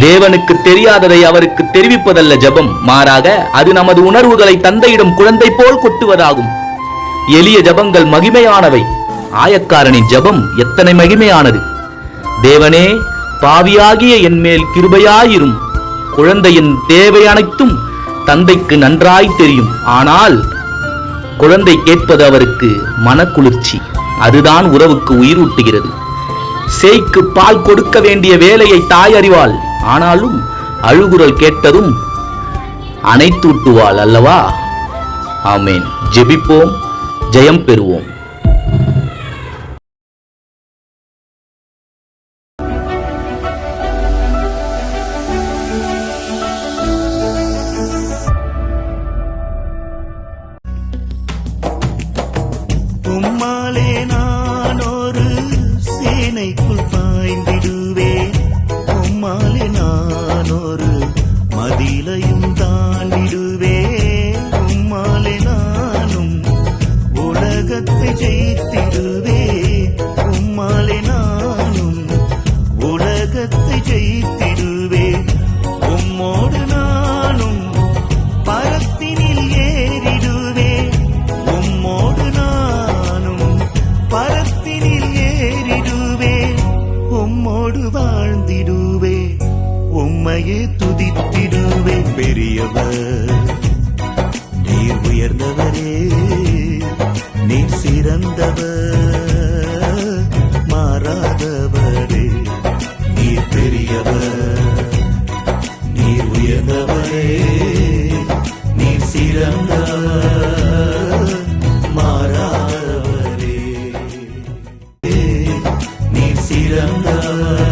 தேவனுக்கு தெரியாததை அவருக்கு தெரிவிப்பதல்ல ஜெபம். மாறாக அது நமது உணர்வுகளை தந்தையிடம் குழந்தை போல் கொட்டுவதாகும். எளிய ஜெபங்கள் மகிமையானவை. ஆயக்காரனின் ஜெபம் எத்தனை மகிமையானது. தேவனே பாவியாகிய என் மேல் கிருபையாயிரும். குழந்தையின் தேவை அனைத்தும் தந்தைக்கு நன்றாய் தெரியும். ஆனால் குழந்தை கேட்பது அவருக்கு மனக்குளிர்ச்சி. அதுதான் உறவுக்கு உயிரூட்டுகிறது. சேய்க்கு பால் கொடுக்க வேண்டிய வேலையை தாய் அறிவாள். ஆனாலும் அழுகுரல் கேட்டதும் அனைத்தூட்டுவாள் அல்லவா? ஆமேன். ஜெபிப்போம் ஜெயம் பெறுவோம். உம்மாலே நான் ஒரு சேனைக்குள் பாய்ந்திடுவேன். உலகத்தை ஜெயித்திடுவேன் உம்மோடு நானும் பரத்தினில் ஏறிடுவேன் உம்மோடு நானும் பரத்தினில் ஏறிடுவேன் உம்மோடு வாழ்ந்திடுவேன் உம்மையே துதித்திடுவேன் பெரியவர் நீர் உயர்ந்தவரே நீர் சிறந்தவர். உயர்ந்தவர். நீர் உயர்ந்தவரே நீர் சிறந்தவர். மாறாதவரே. நீர் சிறந்தவர்.